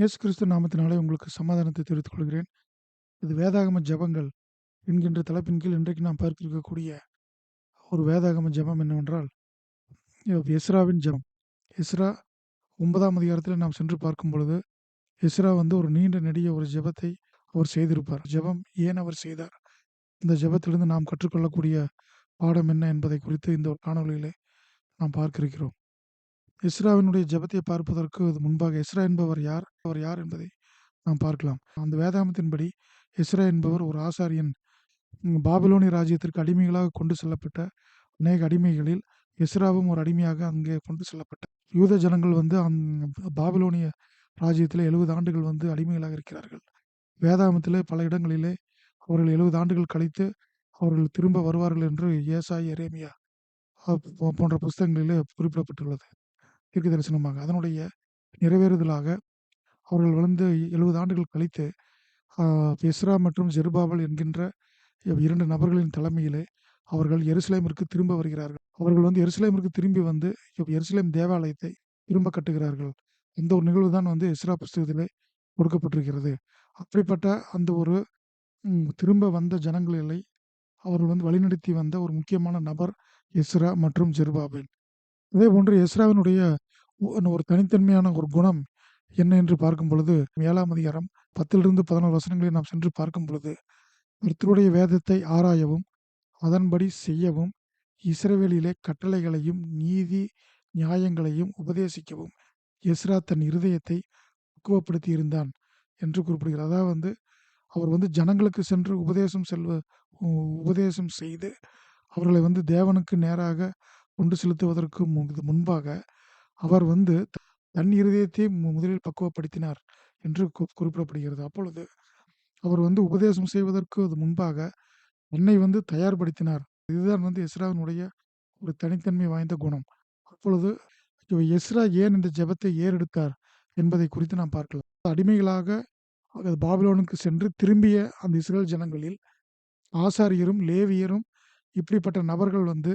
இயேசு கிறிஸ்து நாமத்தினாலே உங்களுக்கு சமாதானத்தை தெரிவித்துக் கொள்கிறேன் இது வேதாகம ஜெபங்கள் என்கின்ற தலைப்பின் கீழ் இன்றைக்கு நாம் பார்க்க இருக்கக்கூடிய ஒரு வேதாகம ஜெபம் என்னவென்றால் எஸ்ராவின் ஜெபம். எஸ்ரா ஒன்பதாம் அதிகாரத்தில் நாம் சென்று பார்க்கும் பொழுது எஸ்ரா வந்து ஒரு நீண்ட நெடிய ஒரு ஜெபத்தை அவர் செய்திருப்பார். ஜெபம் ஏன் அவர் செய்தார்? இந்த ஜெபத்திலிருந்து நாம் கற்றுக்கொள்ளக்கூடிய பாடம் என்ன என்பதை குறித்து இந்த ஒரு காணொலியிலே நாம் பார்க்க இருக்கிறோம் இஸ்ராவினுடைய ஜெபத்தை பார்ப்பதற்கு முன்பாக இஸ்ரா என்பவர் யார்? அவர் யார் என்பதை நாம் பார்க்கலாம். அந்த வேதாமத்தின்படி இஸ்ரா என்பவர் ஒரு ஆசாரியன். பாபிலோனி ராஜ்யத்திற்கு அடிமைகளாக கொண்டு செல்லப்பட்ட அநேக அடிமைகளில் இஸ்ராவும் ஒரு அடிமையாக அங்கே கொண்டு செல்லப்பட்ட. யூத ஜனங்கள் வந்து அந் பாபிலோனிய ராஜ்யத்தில் எழுபது ஆண்டுகள் வந்து அடிமைகளாக இருக்கிறார்கள். வேதாமத்தில் பல இடங்களிலே அவர்கள் எழுபது ஆண்டுகள் கழித்து அவர்கள் திரும்ப வருவார்கள் என்று ஏசாய் எரேமியா போன்ற புஸ்தகங்களிலே குறிப்பிடப்பட்டுள்ளது. தீர்க்க தரிசனமாக அதனுடைய நிறைவேறுதலாக அவர்கள் வந்து எழுபது ஆண்டுகள் கழித்து ஆஹ், எஸ்ரா மற்றும் ஜெருபாபல் என்கின்ற இரண்டு நபர்களின் தலைமையிலே அவர்கள் எருசலேமிற்கு திரும்ப வருகிறார்கள். அவர்கள் வந்து எருசலேமிற்கு திரும்பி வந்து எருசலேம் தேவாலயத்தை திரும்ப கட்டுகிறார்கள். இந்த ஒரு நிகழ்வு தான் வந்து எஸ்ரா புஸ்தகத்திலே கொடுக்கப்பட்டிருக்கிறது. அப்படிப்பட்ட அந்த ஒரு திரும்ப வந்த ஜனங்களிலே அவர்கள் வந்து வழிநடத்தி வந்த ஒரு முக்கியமான நபர் எஸ்ரா மற்றும் ஜெருபாபேல். அதே போன்று எஸ்ராவினுடைய ஒரு தனித்தன்மையான ஒரு குணம் என்ன என்று பார்க்கும் பொழுது ஏழாம் அதிகாரம் பத்திலிருந்து பதினோரு வசனங்களை நாம் சென்று பார்க்கும் பொழுது கர்த்தருடைய வேதத்தை ஆராயவும் அதன்படி செய்யவும் இஸ்ரவேலிலே கட்டளைகளையும் நீதி நியாயங்களையும் உபதேசிக்கவும் எஸ்ரா தன் இருதயத்தை பக்குவப்படுத்தி இருந்தான் என்று குறிப்பிடுகிறார். அதாவது வந்து அவர் வந்து ஜனங்களுக்கு சென்று உபதேசம் செல்வ உ- உபதேசம் செய்து அவர்களை வந்து தேவனுக்கு நேராக கொண்டு செலுத்துவதற்கு முன்பாக அவர் வந்து தன் இருதயத்தை முதலில் பக்குவப்படுத்தினார் என்று குறிப்பிடப்படுகிறது. அப்பொழுது அவர் வந்து உபதேசம் செய்வதற்கு அது முன்பாக என்னை வந்து தயார்படுத்தினார். இதுதான் வந்து எஸ்ராவினுடைய ஒரு தனித்தன்மை வாய்ந்த குணம். அப்பொழுது எஸ்ரா ஏன் இந்த ஜெபத்தை ஏறெடுத்தார் என்பதை குறித்து நாம் பார்க்கலாம். அடிமைகளாக பாபிலோனுக்கு சென்று திரும்பிய அந்த இஸ்ரேல் ஜனங்களில் ஆசாரியரும் லேவியரும் இப்படிப்பட்ட நபர்கள் வந்து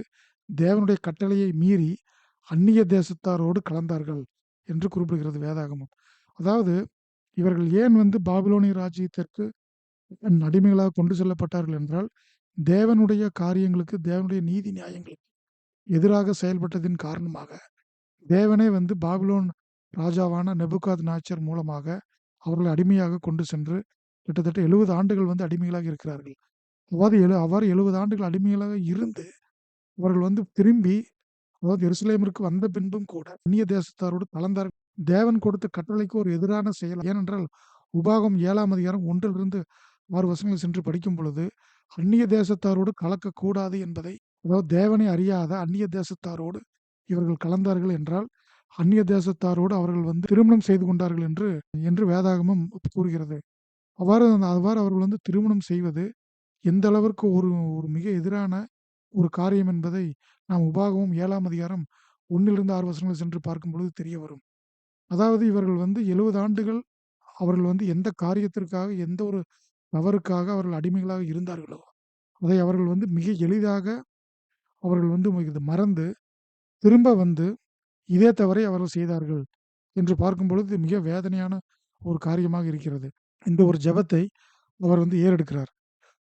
தேவனுடைய கட்டளையை மீறி அந்நிய தேசத்தாரோடு கலந்தார்கள் என்று குறிப்பிடுகிறது வேதாகமம். அதாவது இவர்கள் ஏன் வந்து பாபிலோனிய ராஜ்யத்திற்கு அடிமைகளாக கொண்டு செல்லப்பட்டார்கள் என்றால் தேவனுடைய காரியங்களுக்கு தேவனுடைய நீதி நியாயங்களுக்கு எதிராக செயல்பட்டதின் காரணமாக தேவனே வந்து பாபிலோன் ராஜாவான நெபுகாத் நாச்சர் மூலமாக அவர்களை அடிமையாக கொண்டு சென்று கிட்டத்தட்ட எழுபது ஆண்டுகள் வந்து அடிமைகளாக இருக்கிறார்கள். அவ்வாறு எழு அவ்வாறு எழுபது ஆண்டுகள் அடிமைகளாக இருந்து அவர்கள் வந்து திரும்பி அதாவது எருசலேமிற்கு வந்த பின்பும் கூட அந்நிய தேசத்தாரோடு கலந்தார். தேவன் கொடுத்த கட்டளைக்கு ஒரு எதிரான செயல். ஏனென்றால் உபாகம் ஏழாம் அதிகாரம் ஒன்றிலிருந்து ஆறு வருஷங்கள் சென்று படிக்கும் பொழுது அந்நிய தேசத்தாரோடு கலக்கக்கூடாது என்பதை அதாவது தேவனை அறியாத அந்நிய தேசத்தாரோடு இவர்கள் கலந்தார்கள் என்றால் அந்நிய தேசத்தாரோடு அவர்கள் வந்து திருமணம் செய்து கொண்டார்கள் என்று என்று வேதாகமம் கூறுகிறது. அவ்வாறு அவ்வாறு அவர்கள் வந்து திருமணம் செய்வது எந்த அளவிற்கு ஒரு ஒரு மிக எதிரான ஒரு காரியம் என்பதை நாம் உபாகமும் ஏழாம் அதிகாரம் ஒன்னிலிருந்து ஆறு வசனங்கள் சென்று பார்க்கும் பொழுது தெரிய வரும். அதாவது இவர்கள் வந்து எழுபது ஆண்டுகள் அவர்கள் வந்து எந்த காரியத்திற்காக எந்த ஒரு தவறுக்காக அவர்கள் அடிமைகளாக இருந்தார்களோ அதை அவர்கள் வந்து மிக எளிதாக அவர்கள் வந்து இது மறந்து திரும்ப வந்து இதே தவறை அவர்கள் செய்தார்கள் என்று பார்க்கும் பொழுது மிக வேதனையான ஒரு காரியமாக இருக்கிறது. இந்த ஒரு ஜெபத்தை அவர் வந்து ஏறெடுக்கிறார்.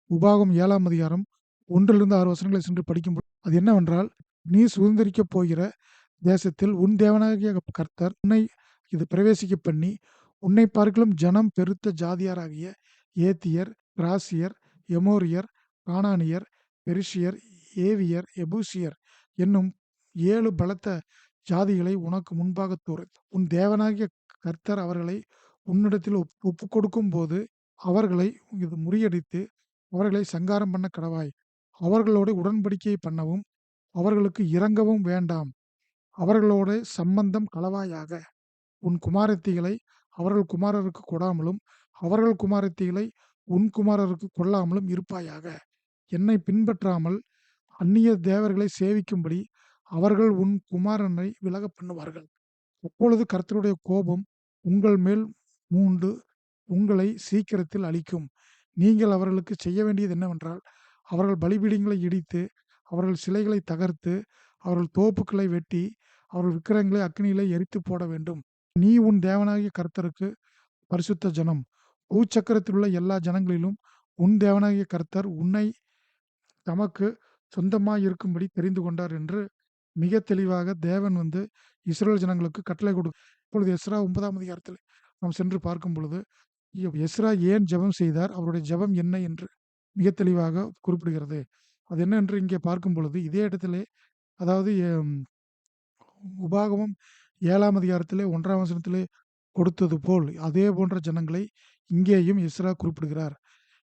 உபாகம் ஏழாம் அதிகாரம் ஒன்றிலிருந்து ஆறு வசனங்களை சென்று படிக்கும்போது அது என்னவென்றால் நீ சுதந்திரிக்கப் போகிற தேசத்தில் உன் தேவனாகிய கர்த்தர் உன்னை இது பிரவேசிக்க பண்ணி உன்னை பார்க்கலும் ஜனம் பெருத்த ஜாதியாராகிய ஏத்தியர் கிராசியர் எமோரியர் கானானியர் பெரிஷியர் ஏவியர் எபூசியர் என்னும் ஏழு பலத்த ஜாதிகளை உனக்கு முன்பாக தூறு. உன் தேவனாகிய கர்த்தர் அவர்களை உன்னிடத்தில் ஒப்பு கொடுக்கும் போது அவர்களை இது முறியடித்து அவர்களை சங்காரம் பண்ண கடவாய். அவர்களோட உடன்படிக்கை பண்ணவும் அவர்களுக்கு இறங்கவும் வேண்டாம். அவர்களோட சம்பந்தம் களவாயாக உன் குமாரத்திகளை அவர்கள் குமாரருக்கு கொடாமலும் அவர்கள் குமாரத்திகளை உன் குமாரருக்கு கொள்ளாமலும் இருப்பாயாக. என்னை பின்பற்றாமல் அந்நிய தேவர்களை சேவிக்கும்படி அவர்கள் உன் குமாரனை விலக பண்ணுவார்கள். அப்பொழுது கர்த்தருடைய கோபம் உங்கள் மேல் மூண்டு உங்களை சீக்கிரத்தில் அழிக்கும். நீங்கள் அவர்களுக்கு செய்ய வேண்டியது என்னவென்றால் அவர்கள் பலிபீடங்களை இடித்து அவர்கள் சிலைகளை தகர்த்து அவர்கள் தோப்புக்களை வெட்டி அவர்கள் விக்கிரங்களை அக்னியிலே எரித்து போட வேண்டும். நீ உன் தேவனாகிய கர்த்தருக்கு பரிசுத்த ஜனம். பூச்சக்கரத்தில் உள்ள எல்லா ஜனங்களிலும் உன் தேவனாகிய கர்த்தர் உன்னை தமக்கு சொந்தமாக இருக்கும்படி தெரிந்து கொண்டார் என்று மிக தெளிவாக தேவன் வந்து இஸ்ரேல் ஜனங்களுக்கு கட்டளை கொடு இப்பொழுது எஸ்ரா ஒன்பதாம் அதிகாரத்தில் நாம் சென்று பார்க்கும் பொழுது எஸ்ரா ஏன் ஜெபம் செய்தார்? அவருடைய ஜெபம் என்ன? என்று மிக தெளிவாக குறிப்பிடுகிறது. அது என்ன என்று இங்கே பார்க்கும் பொழுது இதே இடத்திலே அதாவது உபாகமம் ஏழாம் அதிகாரத்திலே ஒன்றாம் வசனத்திலே கொடுத்தது போல் அதே போன்ற ஜனங்களை இங்கேயும் எஸ்ரா குறிப்பிடுகிறார்.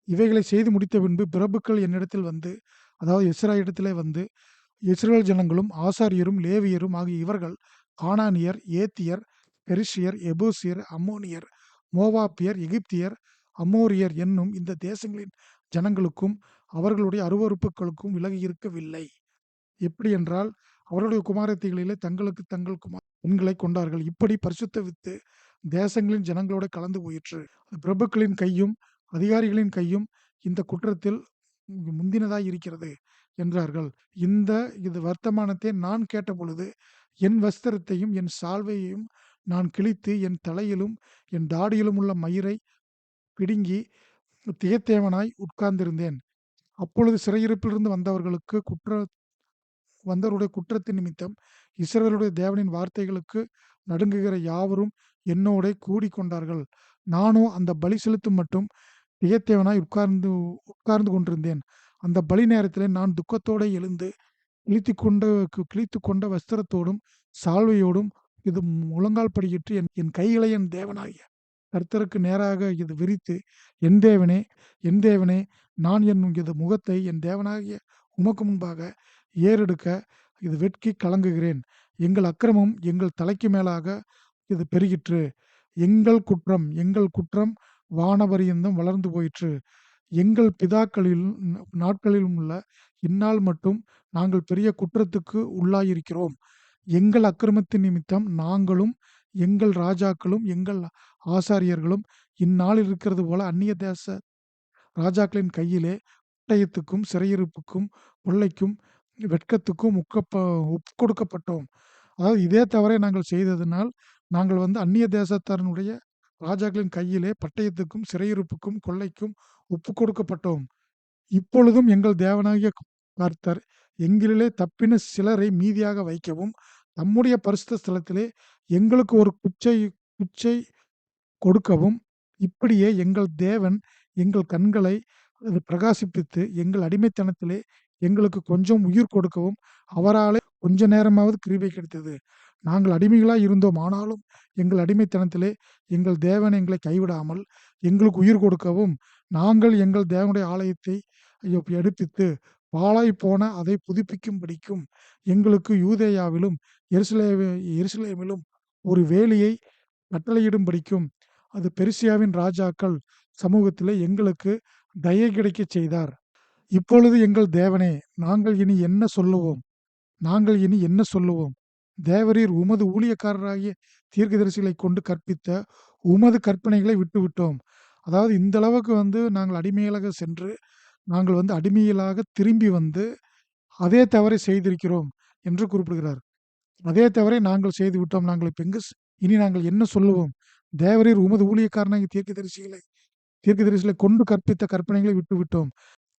இவைகளை செய்து முடித்த பின்பு பிரபுக்கள் என்னிடத்தில் வந்து அதாவது எஸ்ரா இடத்திலே வந்து இஸ்ரேல் ஜனங்களும் ஆசாரியரும் லேவியரும் ஆகிய இவர்கள் கானானியர் ஏத்தியர் பெரிஷியர் எபூசியர் அம்மோனியர் மோவாப்பியர் எகிப்தியர் அமோரியர் என்னும் இந்த தேசங்களின் ஜனங்களுக்கும் அவர்களுடைய அருவறுப்புகளுக்கும் விலகி இருக்கவில்லை. எப்படி என்றால் அவருடைய குமாரத்திகளிலே தங்களுக்கு தங்கள் குமார் பெண்களை கொண்டார்கள். இப்படி பரிசுத்த வித்து தேசங்களின் ஜனங்களோட கலந்து போயிற்று. பிரபுக்களின் கையும் அதிகாரிகளின் கையும் இந்த குற்றத்தில் முந்தினதாய் இருக்கிறது என்றார்கள். இந்த இது வர்த்தமானத்தை நான் கேட்டபொழுது என் வஸ்திரத்தையும் என் சால்வையையும் நான் கிழித்து என் தலையிலும் என் தாடியிலும் உள்ள மயிரை பிடுங்கி தியத்தேவனாய் உட்கார்ந்திருந்தேன். அப்பொழுது சிறையிருப்பிலிருந்து வந்தவர்களுக்கு குற்ற வந்தவருடைய குற்றத்தின் நிமித்தம் இஸ்ரவேலுடைய தேவனின் வார்த்தைகளுக்கு நடுங்குகிற யாவரும் என்னோட கூடிக்கொண்டார்கள் நானும் அந்த பலி செலுத்தும் மட்டும் தியத்தேவனாய் உட்கார்ந்து உட்கார்ந்து கொண்டிருந்தேன். அந்த பலி நேரத்தில் நான் துக்கத்தோடு எழுந்து கிழித்து கொண்ட கிழித்து கொண்ட வஸ்திரத்தோடும் சால்வையோடும் இது முழங்கால் படியிட்டு என் என் கைகளை என் தேவனாகிய கர்த்தருக்கு நேராக இது விரித்து என் தேவனே என் தேவனே நான் என்னும் இது முகத்தை என் தேவனாகிய உமக்கு முன்பாக ஏறெடுக்க இது வெட்கி கலங்குகிறேன். எங்கள் அக்கிரமம் எங்கள் தலைக்கு மேலாக இது பெருகிற்று. எங்கள் குற்றம் எங்கள் குற்றம் வானபரியந்தம் வளர்ந்து போயிற்று. எங்கள் பிதாக்களில் நாட்களிலும் உள்ள இந்நாள் மட்டும் நாங்கள் பெரிய குற்றத்துக்கு உள்ளாயிருக்கிறோம். எங்கள் அக்கிரமத்தின் நிமித்தம் நாங்களும் எங்கள் ராஜாக்களும் எங்கள் ஆசாரியர்களும் இந்நாளில் இருக்கிறது போல அந்நிய தேச ராஜாக்களின் கையிலே பட்டயத்துக்கும் சிறையிருப்புக்கும் கொள்ளைக்கும் வெட்கத்துக்கும் உக்கப்ப கொடுக்கப்பட்டோம் அதாவது இதே தவறை நாங்கள் செய்ததினால் நாங்கள் வந்து அந்நிய தேசத்தாரனுடைய ராஜாக்களின் கையிலே பட்டயத்துக்கும் சிறையிருப்புக்கும் கொள்ளைக்கும் ஒப்பு கொடுக்கப்பட்டோம் இப்பொழுதும் எங்கள் தேவனாகிய கர்த்தர் எங்களிலே தப்பின சிலரை மீதியாக வைக்கவும் தம்முடைய பரிசுத்த ஸ்தலத்திலே எங்களுக்கு ஒரு குச்சை குச்சை கொடுக்கவும் இப்படியே எங்கள் தேவன் எங்கள் கண்களை அது பிரகாசிப்பித்து எங்கள் அடிமைத்தனத்திலே எங்களுக்கு கொஞ்சம் உயிர் கொடுக்கவும் அவராலே கொஞ்ச நேரமாவது கிருபை கிடைத்தது. நாங்கள் அடிமைகளாக இருந்தோம் ஆனாலும் எங்கள் அடிமைத்தனத்திலே எங்கள் தேவன் எங்களை கைவிடாமல் எங்களுக்கு உயிர் கொடுக்கவும் நாங்கள் எங்கள் தேவனுடைய ஆலயத்தை எடுப்பித்து பாழாய்ப்போன போன அதை புதுப்பிக்கும்படிக்கும் எங்களுக்கு யூதேயாவிலும் எருசலே எருசலேமிலும் ஒரு வேலியை கட்டளையிடும்படிக்கும் அது பெருசியாவின் ராஜாக்கள் சமூகத்தில் எங்களுக்கு தயை கிடைக்கச் செய்தார். இப்பொழுது எங்கள் தேவனே நாங்கள் இனி என்ன சொல்லுவோம்? நாங்கள் இனி என்ன சொல்லுவோம்? தேவரீர் உமது ஊழியக்காரராகிய தீர்க்கதரிசிகளை கொண்டு கற்பித்த உமது கற்பனைகளை விட்டுவிட்டோம். அதாவது இந்த அளவுக்கு வந்து நாங்கள் அடிமையாக சென்று நாங்கள் வந்து அடிமைகளாக திரும்பி வந்து அதே தவறை செய்திருக்கிறோம் என்று குறிப்பிடுகிறார். அதே தவறை நாங்கள் செய்து விட்டோம். நாங்கள் இப்ப எங்கு இனி நாங்கள் என்ன சொல்லுவோம்? தேவரீர் உமது தரிசிகளை தேய்க்கு தரிசிகளை கொண்டு கற்பித்த கற்பனைகளை விட்டுவிட்டோம்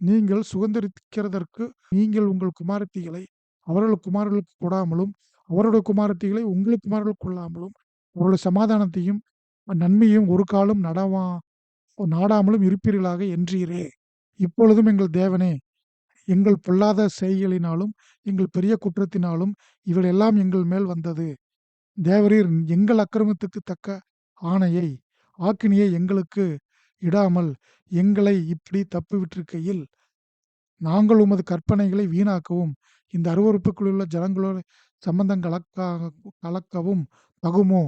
நீங்கள் சுதந்திரிக்கிறதற்கு நீங்கள் உங்கள் குமாரத்திகளை அவர்கள் குமாரர்களுக்கு கொடாமலும் அவருடைய குமாரத்திகளை உங்கள் குமாரர்களுக்கு கொள்ளாமலும் அவருடைய சமாதானத்தையும் நன்மையும் ஒரு காலம் நடவா நாடாமலும் இருப்பீர்களாக என்றீரே இப்பொழுதும் எங்கள் தேவனே எங்கள் பொல்லாத செய்களினாலும் எங்கள் பெரிய குற்றத்தினாலும் இவையெல்லாம் எங்கள் மேல் வந்தது. தேவரீர் எங்கள் அக்கிரமத்துக்கு தக்க ஆணையை ஆக்கினியை எங்களுக்கு இடாமல் எங்களை இப்படி தப்புவிட்டிருக்கையில் நாங்கள் உமது கற்பனைகளை வீணாக்கவும் இந்த அருவறுப்புக்குள்ள ஜனங்களோட சம்பந்தம் கலக்கா கலக்கவும் தகுமோ?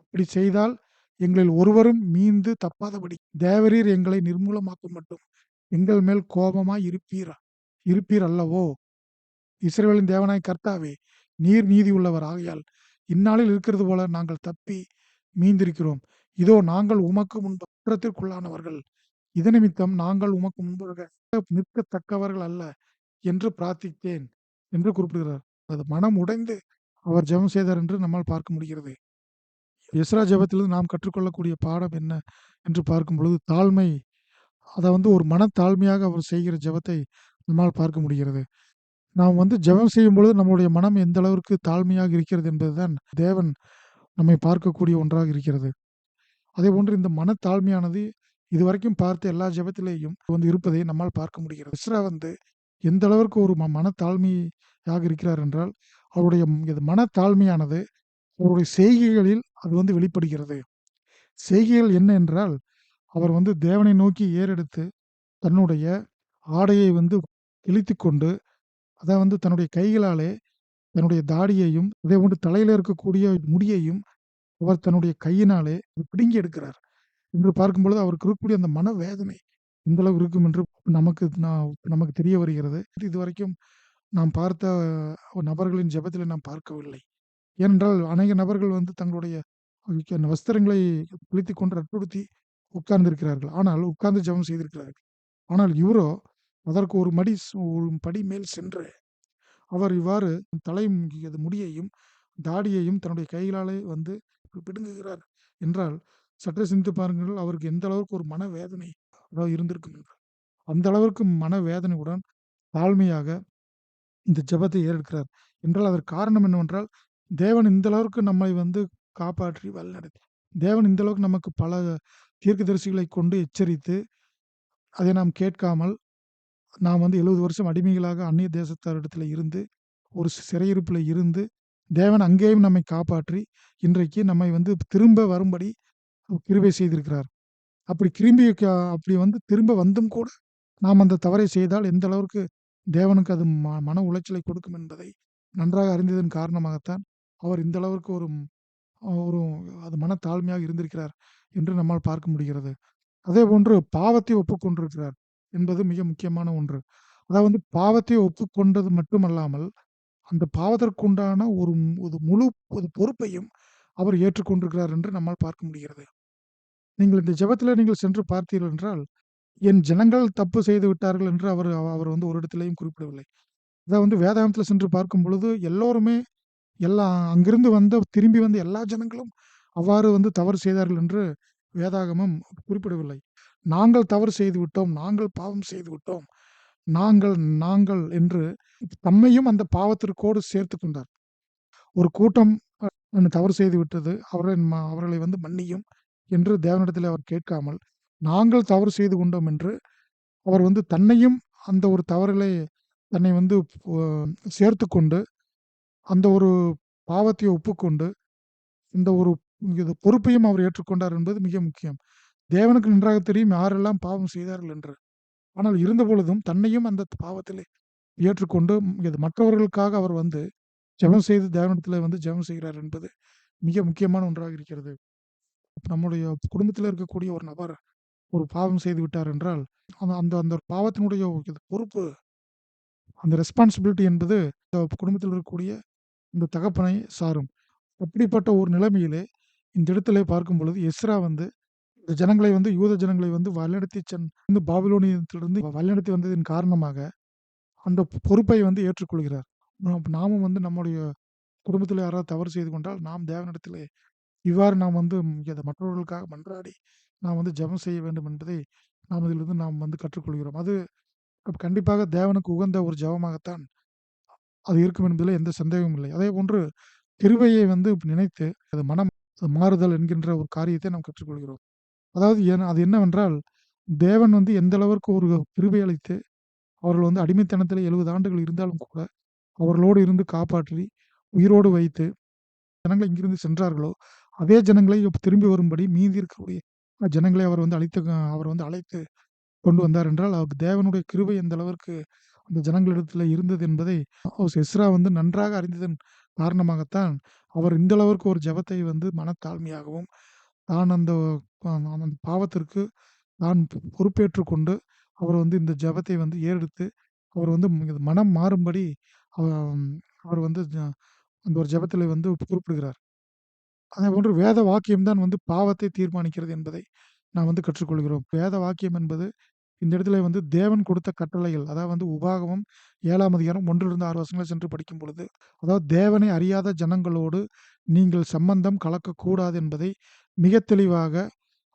அப்படி செய்தால் எங்களில் ஒருவரும் மீந்து தப்பாதபடி தேவரீர் எங்களை நிர்மூலமாக்க மட்டும். எங்கள் மேல் கோபமாய் இருப்பீரா? இருப்பீர் அல்லவோ? இஸ்ரேலின் தேவனாய் கர்த்தாவே நீர் நீதி உள்ளவர் ஆகையால் இந்நாளில் இருக்கிறது போல நாங்கள் தப்பி மீந்திருக்கிறோம். இதோ நாங்கள் உமக்கு முன்பு குற்றத்திற்குள்ளானவர்கள் இது நிமித்தம் நாங்கள் உமக்கு முன்பாக நிற்கத்தக்கவர்கள் அல்ல என்று பிரார்த்தித்தேன் என்று குறிப்பிடுகிறார். அது மனம் உடைந்து அவர் ஜெபம் செய்தார் என்று நம்மால் பார்க்க முடிகிறது. எஸ்றா ஜெபத்திலிருந்து நாம் கற்றுக்கொள்ளக்கூடிய பாடம் என்ன என்று பார்க்கும் பொழுது தாழ்மை அதை வந்து ஒரு மனத்தாழ்மையாக அவர் செய்கிற ஜெபத்தை நம்மால் பார்க்க முடிகிறது. நாம் வந்து ஜெபம் செய்யும்பொழுது நம்முடைய மனம் எந்த அளவிற்கு தாழ்மையாக இருக்கிறது என்பதுதான் தேவன் நம்மை பார்க்கக்கூடிய ஒன்றாக இருக்கிறது. அதே போன்று இந்த மனத்தாழ்மையானது இதுவரைக்கும் பார்த்த எல்லா ஜெபத்திலேயும் வந்து இருப்பதை நம்மால் பார்க்க முடிகிறது. இஸ்ரா வந்து எந்த அளவிற்கு ஒரு ம மனத்தாழ்மையாக இருக்கிறார் என்றால், அவருடைய இது மனத்தாழ்மையானது அவருடைய செய்கைகளில் அது வந்து வெளிப்படுகிறது. செய்கைகள் என்ன என்றால், அவர் வந்து தேவனை நோக்கி ஏறெடுத்து, தன்னுடைய ஆடையை வந்து கிழித்துக்கொண்டு, அதை வந்து தன்னுடைய கைகளாலே தன்னுடைய தாடியையும், அதேபோன்று தலையில இருக்கக்கூடிய முடியையும் அவர் தன்னுடைய கையினாலே பிடுங்கி எடுக்கிறார். என்று பார்க்கும்பொழுது அவருக்கு இருக்கக்கூடிய அந்த மனவேதனை இந்த அளவு இருக்கும் என்று நமக்கு நான் நமக்கு தெரிய வருகிறது. இது வரைக்கும் நாம் பார்த்த நபர்களின் ஜபத்தில் நாம் பார்க்கவில்லை. ஏனென்றால் அநேக நபர்கள் வந்து தங்களுடைய வஸ்திரங்களை கிழித்துக் கொண்டு ரட்டுடுத்தி உட்கார்ந்திருக்கிறார்கள். ஆனால் உட்கார்ந்து ஜெபம் செய்திருக்கிறார்கள். ஆனால் இவரோ அதற்கு ஒரு மடி ஒரு படி மேல் சென்று, அவர் இவ்வாறு தலை முடியையும், தாடியையும் தன்னுடைய கைகளாலே வந்து பிடுங்குகிறார் என்றால், சற்றே சிந்தித்து பாருங்கள் அவருக்கு எந்த அளவுக்கு ஒரு மனவேதனை அதாவது இருந்திருக்கும் என்று. அந்த அளவிற்கு மனவேதனையுடன் தாழ்மையாக இந்த ஜெபத்தை ஏறெடுக்கிறார். என்றால் அதற்கு காரணம் என்னவென்றால், தேவன் இந்த அளவிற்கு நம்மை வந்து காப்பாற்றி வழிநடத்தி தேவன் இந்த அளவுக்கு நமக்கு பல தீர்க்கதரிசிகளை கொண்டு எச்சரித்து, அதை நாம் கேட்காமல், நாம் வந்து 70 வருஷம் அடிமைகளாக அந்நிய தேசத்தாரிடத்தில் இருந்து, ஒரு சிறையிருப்பில் இருந்து, தேவன் அங்கேயும் நம்மை காப்பாற்றி, இன்றைக்கு நம்மை வந்து திரும்ப வரும்படி கிருபை செய்திருக்கிறார். அப்படி கிரும்பி அப்படி வந்து திரும்ப வந்தும் கூட, நாம் அந்த தவறை செய்தால் எந்த அளவுக்கு தேவனுக்கு அது ம மன உளைச்சலை கொடுக்கும் என்பதை நன்றாக அறிந்ததன் காரணமாகத்தான், அவர் இந்த அளவிற்கு ஒரு ஒரு அது மனத்தாழ்மையாக இருந்திருக்கிறார் என்று நம்மால் பார்க்க முடிகிறது. அதே போன்று பாவத்தை ஒப்புக்கொண்டிருக்கிறார் என்பது மிக முக்கியமான ஒன்று. அதாவது வந்து பாவத்தை ஒப்புக்கொண்டது மட்டுமல்லாமல், அந்த பாவத்திற்குண்டான ஒரு ஒரு முழு ஒரு பொறுப்பையும் அவர் ஏற்றுக்கொண்டிருக்கிறார் என்று நம்மால் பார்க்க முடிகிறது. நீங்கள் இந்த ஜபத்தில் நீங்கள் சென்று பார்த்தீர்கள் என்றால், என் ஜனங்கள் தப்பு செய்து விட்டார்கள் என்று அவர் அவர் வந்து ஒரு இடத்திலையும் குறிப்பிடவில்லை. அதாவது வந்து வேதாந்தத்தில் சென்று பார்க்கும் பொழுது எல்லோருமே எல்லா அங்கிருந்து வந்த திரும்பி வந்த எல்லா ஜனங்களும் அவ்வாறு வந்து தவறு செய்தார்கள் என்று வேதாகமம் குறிப்பிடவில்லை. நாங்கள் தவறு செய்து விட்டோம், நாங்கள் பாவம் செய்து விட்டோம், நாங்கள் நாங்கள் என்று தம்மையும் அந்த பாவத்திற்கோடு சேர்த்து கொண்டார். ஒரு கூட்டம் தவறு செய்து விட்டது. அவரை ம அவர்களை வந்து மன்னியும் என்று தேவனிடத்தில் அவர் கேட்காமல், நாங்கள் தவறு செய்து கொண்டோம் என்று அவர் வந்து தன்னையும் அந்த ஒரு தவறிலே தன்னை வந்து சேர்த்து கொண்டு அந்த ஒரு பாவத்தை ஒப்புக்கொண்டு, இந்த ஒரு இது பொறுப்பையும் அவர் ஏற்றுக்கொண்டார் என்பது மிக முக்கியம். தேவனுக்கு நன்றாக தெரியும் யாரெல்லாம் பாவம் செய்தார்கள் என்று. ஆனால் இருந்தபொழுதும் தன்னையும் அந்த பாவத்திலே ஏற்றுக்கொண்டு இது மற்றவர்களுக்காக அவர் வந்து ஜெபம் செய்து தேவனிடத்திலே வந்து ஜெபம் செய்கிறார் என்பது மிக முக்கியமான ஒன்றாக இருக்கிறது. நம்முடைய குடும்பத்தில இருக்கக்கூடிய ஒரு நபர் ஒரு பாவம் செய்து விட்டார் என்றால், அந்த அந்த அந்த பாவத்தினுடைய பொறுப்பு அந்த ரெஸ்பான்சிபிலிட்டி என்பது குடும்பத்தில் இருக்கக்கூடிய இந்த தகப்பனை சாரும். அப்படிப்பட்ட ஒரு நிலைமையிலே இந்த இடத்திலே பார்க்கும் பொழுது எஸ்ரா வந்து இந்த ஜனங்களை வந்து யூத ஜனங்களை வந்து வழிநடத்தி சென் வந்து பாபிலோனியத்திலிருந்து வழிநடத்தி வந்ததின் காரணமாக, அந்த பொறுப்பை வந்து ஏற்றுக்கொள்கிறார். நாம் நாமும் வந்து நம்முடைய குடும்பத்தில் யாராவது தவறு செய்து கொண்டால், நாம் தேவனிடத்திலே இவ்வாறு நாம் வந்து மற்றவர்களுக்காக மன்றாடி, நாம் வந்து ஜெபம் செய்ய வேண்டும் என்பதை நாம் இதிலிருந்து நாம் வந்து கற்றுக்கொள்கிறோம். அது கண்டிப்பாக தேவனுக்கு உகந்த ஒரு ஜெபமாகத்தான் அது இருக்கும் என்பதில் எந்த சந்தேகமும் இல்லை. அதே போன்று கிருபையை வந்து நினைத்து அது மனம் மாறுதல் என்கின்ற ஒரு காரியத்தை நாம் கற்றுக்கொள்கிறோம். அதாவது என் அது என்னவென்றால், தேவன் வந்து எந்த அளவிற்கு ஒரு கிருபை அளித்து, அவர்கள் வந்து அடிமைத்தனத்தில் எழுபது ஆண்டுகள் இருந்தாலும் கூட, அவர்களோடு இருந்து காப்பாற்றி, உயிரோடு வைத்து, ஜனங்கள் இங்கிருந்து சென்றார்களோ, அதே ஜனங்களை திரும்பி வரும்படி மீதி இருக்கக்கூடிய ஜனங்களை அவர் வந்து அழைத்து அவர் வந்து அழைத்து கொண்டு வந்தார் என்றால், அவருக்கு தேவனுடைய கிருபை எந்த அளவிற்கு அந்த ஜனங்களிடத்தில் இருந்தது என்பதை எஸ்ரா வந்து நன்றாக அறிந்ததன் காரணமாகத்தான், அவர் இந்த அளவிற்கு ஒரு ஜெபத்தை வந்து மனத்தாழ்மையாகவும், தான் அந்த அந்த பாவத்திற்கு தான் பொறுப்பேற்று கொண்டு, அவர் வந்து இந்த ஜெபத்தை வந்து ஏறெடுத்து, அவர் வந்து மனம் மாறும்படி அவ அவர் வந்து அந்த ஒரு ஜபத்தில் வந்து குறிப்பிடுகிறார். அதே போன்று வேத வாக்கியம் தான் வந்து பாவத்தை தீர்மானிக்கிறது என்பதை நாம் வந்து கற்றுக்கொள்கிறோம். வேத வாக்கியம் என்பது இந்த இடத்துல வந்து தேவன் கொடுத்த கட்டளைகள், அதாவது வந்து உபாகமம் ஏழாம் அதிகாரம் ஒன்றிலிருந்து ஆறு வருஷங்களை சென்று படிக்கும் பொழுது, அதாவது தேவனை அறியாத ஜனங்களோடு நீங்கள் சம்பந்தம் கலக்கக்கூடாது என்பதை மிக தெளிவாக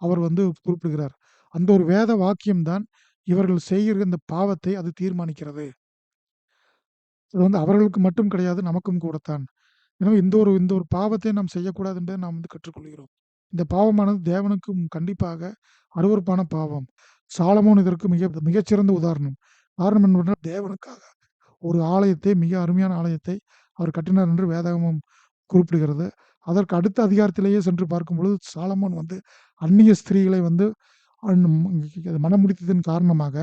அவர் வந்து குறிப்பிடுகிறார். அந்த ஒரு வேத வாக்கியம் தான் இவர்கள் செய்கிற இந்த பாவத்தை அது தீர்மானிக்கிறது. அது வந்து அவர்களுக்கு மட்டும் கிடையாது, நமக்கும் கூடத்தான். எனவே இந்த ஒரு இந்த ஒரு பாவத்தை நாம் செய்யக்கூடாது என்பதை நாம் வந்து கற்றுக்கொள்கிறோம். இந்த பாவமானது தேவனுக்கும் கண்டிப்பாக அருவருப்பான பாவம். சாலமோன் இதற்கு மிக மிகச்சிறந்த உதாரணம். காரணம் என்னவென்றால் தேவனுக்காக ஒரு ஆலயத்தை மிக அருமையான ஆலயத்தை அவர் கட்டினார் என்று வேதாகமம் குறிப்பிடுகிறது. அதற்கு அடுத்த அதிகாரத்திலேயே சென்று பார்க்கும் பொழுது சாலமோன் வந்து அந்நிய ஸ்திரீகளை வந்து மனம் முடித்ததன் காரணமாக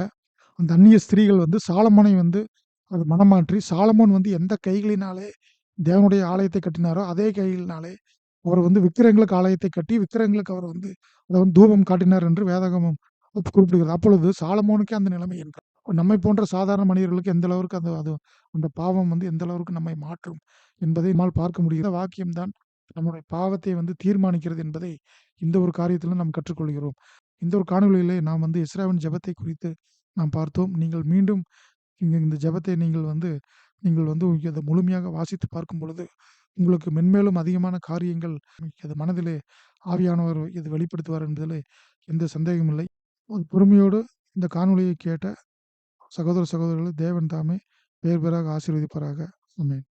அந்த அந்நிய ஸ்திரீகள் வந்து சாலமோனை வந்து அது மனமாற்றி சாலமோன் வந்து எந்த கைகளினாலே தேவனுடைய ஆலயத்தை கட்டினாரோ அதே கைகளினாலே அவர் வந்து விக்கிரங்களுக்கு ஆலயத்தை கட்டி விக்கிரங்களுக்கு அவர் வந்து அதை வந்து தூபம் காட்டினார் என்று வேதகமும் குறிப்பிடுகிறது. அப்பொழுது சாலமோனுக்கே அந்த நிலைமை என்று நம்மை போன்ற சாதாரண மனிதர்களுக்கு எந்த அளவுக்கு அந்த அது அந்த பாவம் வந்து எந்த அளவுக்கு நம்மை மாற்றும் என்பதை நம்மால் பார்க்க முடிகிற வாக்கியம் தான் நம்முடைய பாவத்தை வந்து தீர்மானிக்கிறது என்பதை இந்த ஒரு காரியத்திலும் நாம் கற்றுக்கொள்கிறோம். இந்த ஒரு காணொலியிலே நாம் வந்து இஸ்ராவின் ஜெபத்தை குறித்து நாம் பார்த்தோம். நீங்கள் மீண்டும் இங்கே இந்த ஜெபத்தை நீங்கள் வந்து நீங்கள் வந்து இதை முழுமையாக வாசித்து பார்க்கும் பொழுது, உங்களுக்கு மென்மேலும் அதிகமான காரியங்கள் அது மனதிலே ஆவியானவர் இது வெளிப்படுத்துவார் என்பதில் எந்த சந்தேகமும் ஒரு பொறுமையோடு இந்த காணொளியை கேட்ட சகோதர, சகோதரிகளை தேவன் தாமே பேர் பேராக ஆசீர்வதிப்பாராக. ஆமென்.